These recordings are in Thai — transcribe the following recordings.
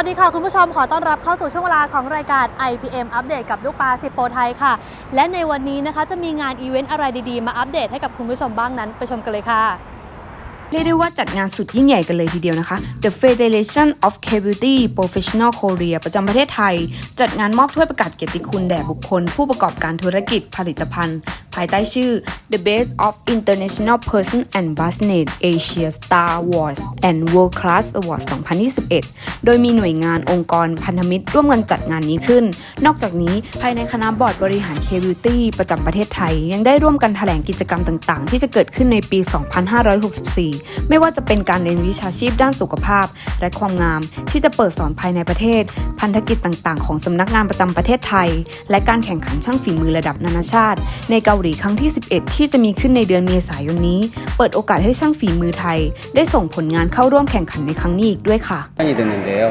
ัสดีค่ะ คุณผู้ชมขอต้อนรับเข้าสู่ช่วงเวลาของรายการ IPM อัปเดตกับลูกปลาสิโปไทยค่ะ และในวันนี้นะคะจะมีงานอีเวนต์อะไรดีๆ มาอัปเดตให้กับคุณผู้ชมบ้างนั้น ไปชมกันเลยค่ะเรียกได้ว่าจัดงานสุดยิ่งใหญ่กันเลยทีเดียวนะคะ The Federation of K-Beauty Professional Korea ประจำประเทศไทย จัดงานมอบถ้วยประกาศเกียรติคุณแด่บุคคล ผู้ประกอบการธุรกิจผลิตภัณฑ์ ภายใต้ชื่อ The Best of International Person and Business Asia Star Awards and World Class Awards 2021 โดยมีหน่วยงานองค์กรพันธมิตรร่วมกันจัดงานนี้ขึ้น นอกจากนี้ภายในคณะบอร์ดบริหาร K-Beauty ประจำประเทศไทย ยังได้ร่วมกันแถลงกิจกรรมต่าง ๆ ที่จะเกิดขึ้นในปี 2564 ไม่ว่าจะเป็นการเรียนวิชาชีพด้านสุขภาพ และความงามที่จะเปิดสอนภายในประเทศ พันธกิจต่างๆ ของสำนักงานประจำประเทศไทย และการแข่งขันช่างฝีมือระดับนานาชาติ ในเกาหลีครั้งที่ 11ที่จะมีขึ้นในเดือนเมษายนนี้ เปิดโอกาสให้ช่างฝีมือไทย ได้ส่งผลงานเข้าร่วมแข่งขันในครั้งนี้อีกด้วยค่ะ 시간이 됐는데요.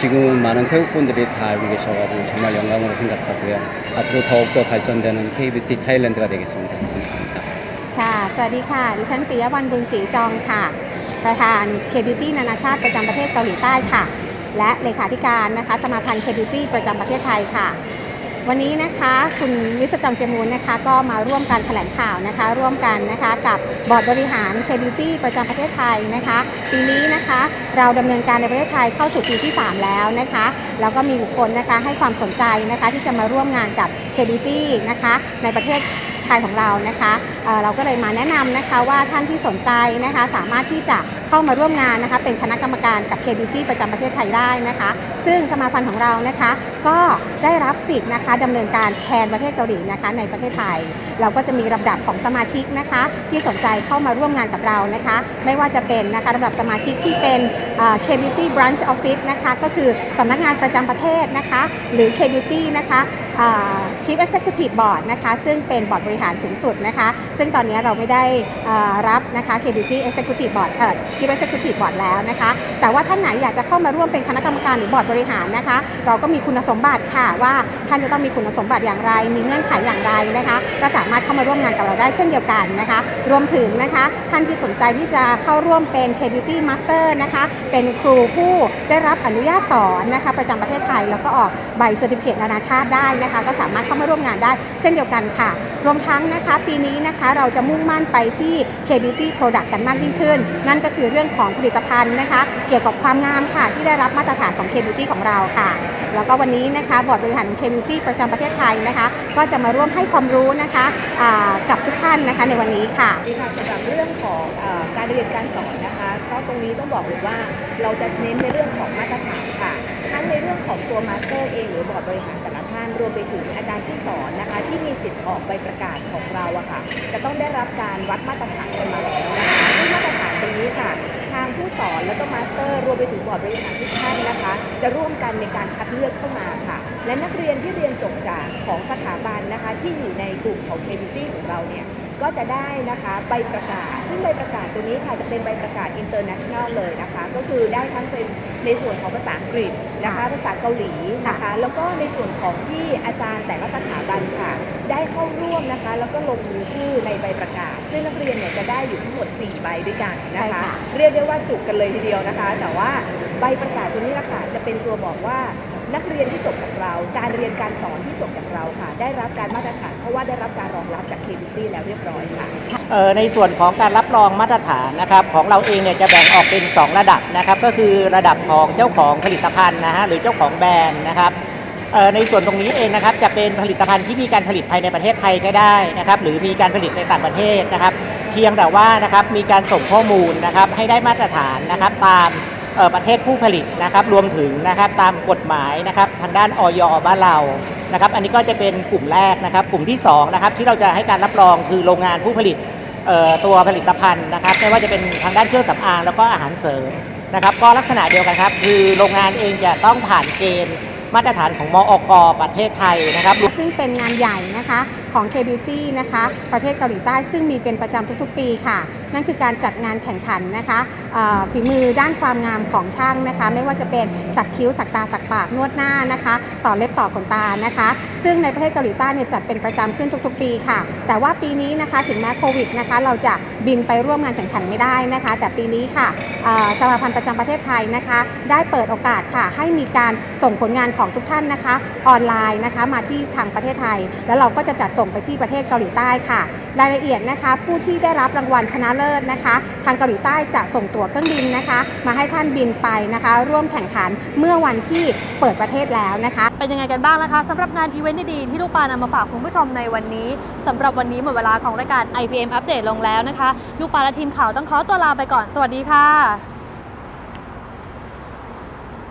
지금 많은 태국분들이 다 알고 계셔가지고 정말 영광으로 생각하고요. 앞으로 더욱더 발전되는 KBT 타일랜드가 되겠습니다. 감사합니다. ค่ะ สวัสดีค่ะ ดิฉันปิยวันบุญศรีจองค่ะ ประธาน KBT นานาชาติประจำประเทศเกาหลีใต้ค่ะ และเลขาธิการนะคะ สมาพันธ์ KBT ประจำประเทศไทยค่ะ วันนี้นะคะคุณวิศจองเจมูลนะคะก็มาร่วมกันแถลงข่าวนะคะ ร่วมกันนะคะกับบอร์ดบริหาร KBT ประจำประเทศไทยนะคะ ปีนี้นะคะเราดำเนินการในประเทศไทยเข้าสู่ปีที่ 3 แล้วนะคะแล้วก็มีบุคคลนะคะให้ความสนใจนะคะที่จะมาร่วมงานกับ KBT นะคะในประเทศไทยของเรานะคะเเราก็เลยมาแนะนำนะคะว่าท่านที่สนใจนะคะสามารถที่จะ เข้ามาร่วมงานนะคะเป็นคณะกรรมการกับ KBT ประจำประเทศไทยได้นะคะ ซึ่งสมาพันธ์ของเรานะคะก็ได้รับสิทธิ์นะคะดำเนินการแทนประเทศเกาหลีนะคะในประเทศไทย เราก็จะมีลำดับของสมาชิกนะคะ ที่สนใจเข้ามาร่วมงานกับเรานะคะ ไม่ว่าจะเป็นนะคะลำดับสมาชิกที่เป็นเอ่อ KBT Branch Office นะคะก็คือสำนักงานประจำประเทศนะคะ หรือ KBT นะคะอ่า Chief Executive Board นะคะซึ่งเป็นบอร์ดบริหารสูงสุดนะคะ ซึ่งตอนนี้เราไม่ได้อ่ารับนะคะ KBT Executive Board เอ่อ Chief Executive Board แล้วนะคะ แต่ว่าท่านไหนอยากจะเข้ามาร่วมเป็นคณะกรรมการหรือบอร์ดบริหารนะคะ เราก็มีคุณสมบัติค่ะว่าท่านจะต้องมีคุณสมบัติอย่างไร มีเงื่อนไขอย่างไรนะคะ ก็สามารถเข้ามาร่วมงานกับเราได้เช่นเดียวกันนะคะ รวมถึงนะคะท่านที่สนใจที่จะเข้าร่วมเป็น KBT Master นะคะ เป็นครูผู้ได้รับอนุญาตสอนนะคะประจำประเทศไทย แล้วก็ออกใบเซอร์ติฟิเคตนานาชาติได้นะคะ ก็สามารถเข้ามาร่วมงานได้เช่นเดียวกันค่ะรวมทั้งนะคะปีนี้นะคะเราจะมุ่งมั่นไปที่ KBT Product กันมากยิ่งขึ้น นั่นก็คือเรื่องของผลิตภัณฑ์นะคะ เกี่ยวกับความงามค่ะ ที่ได้รับมาตรฐานของ KBT ของเราค่ะ แล้วก็วันนี้นะคะบอร์ดบริหาร KBT ประจำประเทศไทยนะคะ ก็จะมาร่วมให้ความรู้นะคะกับทุกท่านนะคะในวันนี้ค่ะดีค่ะสำหรับเรื่องของอการเรียนการสอนนะคะเพราะตรงนี้ต้องบอกเลยว่าเราจะเน้นในเรื่องของมาตรฐานค่ะทั้งในเรื่องของตัวมาสเตอร์เองหรือบอร์ดบริหารานรวมไปถึงอาจารย์ที่สอนนะคะ ที่มีสิทธิ์ออกใบประกาศของเราอะค่ะ จะต้องได้รับการวัดมาตรฐานกันมาแล้วนะคะซึ่งมาตรฐานตรงนี้ค่ะ ทางผู้สอนแล้วก็มาสเตอร์รวมไปถึงบอร์ดบริหารทุกท่านนะคะ จะร่วมกันในการคัดเลือกเข้ามาค่ะ และนักเรียนที่เรียนจบจากของสถาบันนะคะ ที่อยู่ในกลุ่มของ KBT ของเราเนี่ย ก็จะได้นะคะใบประกาศ ซึ่งใบประกาศตัวนี้ค่ะจะเป็นใบประกาศ international เลยนะคะ ก็คือได้ทั้งเป็นในส่วนของภาษาอังกฤษนะคะภาษาเกาหลีนะคะ แล้วก็ในส่วนของที่อาจารย์แต่ละสถาบันค่ะ ได้เข้าร่วมนะคะ แล้วก็ลงมือชื่อในใบประกาศ ซึ่งนักเรียนเนี่ยจะได้อยู่ทั้งหมด 4 ใบด้วยกันใช่นะคะค่ะเรียกได้ว่าจุกกันเลยทีเดียวนะคะ แต่ว่าใบประกาศตัวนี้ละค่ะจะเป็นตัวบอกว่านักเรียนที่จบจากเรา การเรียนการสอนที่จบจากเราค่ะ ได้รับการมาตรฐานเพราะว่าได้รับการร องรับจาก KBT แล้วเรียบร้อยค่ะเอ่อในส่วนของการรับรองมาตรฐานนะครับของเราเองเนี่ยจะแบ่งออกเป็น 2 ระดับนะครับก็คือระดับของเจ้าของผลิตภัณฑ์นะฮะหรือเจ้าของแบรนด์นะครับเอ่อในส่วนตรงนี้เองนะครับจะเป็นผลิตภัณฑ์ที่มีการผลิตภายในประเทศไทยก็ได้นะครับหรือมีการผลิตในต่างประเทศนะครับ เพียงแต่ว่านะครับมีการส่งข้อมูลนะครับให้ได้มาตรฐานนะครับตามประเทศผู้ผลิตนะครับรวมถึงนะครับตามกฎหมายนะครับทางด้านออยบ้านเรา นะครับอันนี้ก็จะเป็นกลุ่มแรกนะครับ กลุ่มที่สองนะครับที่เราจะให้การรับรองคือโรงงานผู้ผลิตตัวผลิตภัณฑ์นะครับไม่ว่าจะเป็นทางด้านเครื่องสำอางแล้วก็อาหารเสริมนะครับ ก็ลักษณะเดียวกันครับ คือโรงงานเองจะต้องผ่านเกณฑ์มาตรฐานของมอกประเทศไทยนะครับ ซึ่งเป็นงานใหญ่นะคะของ K-Beauty นะคะ ประเทศเกาหลีใต้ซึ่งมีเป็นประจำทุกๆ ปีค่ะ นั่นคือการจัดงานแข่งขันนะคะ ฝีมือด้านความงามของช่างนะคะ ไม่ว่าจะเป็นสักคิ้วสักตาสักปากนวดหน้านะคะ ต่อเล็บต่อขนตานะคะ ซึ่งในประเทศเกาหลีใต้เนี่ยจัดเป็นประจำขึ้นทุกๆ ปีค่ะ แต่ว่าปีนี้นะคะถึงแม้โควิดนะคะเราจะบินไปร่วมงานแข่งขันไม่ได้นะคะ แต่ปีนี้ค่ะสมาพันธ์ประจำประเทศไทยนะคะ ได้เปิดโอกาสค่ะ ให้มีการส่งผลงานของทุกท่านนะคะ ออนไลน์นะคะมาที่ทางประเทศไทย แล้วเราก็จะจัดส่งไปที่ประเทศเกาหลีใต้ค่ะ รายละเอียดนะคะ ผู้ที่ได้รับรางวัลชนะเลิศนะคะ ทางเกาหลีใต้จะส่งตัวตั๋วเครื่องบินนะคะ มาให้ท่านบินไปนะคะ ร่วมแข่งขันเมื่อวันที่เปิดประเทศแล้วนะคะ เป็นยังไงกันบ้างนะคะสำหรับงานอีเวนต์ดีๆที่ลูกปานำมาฝากคุณผู้ชมในวันนี้สำหรับวันนี้หมดเวลาของรายการ IPM อัปเดตลงแล้วนะคะ ลูกปาและทีมข่าวต้องขอตัวลาไปก่อนสวัสดีค่ะ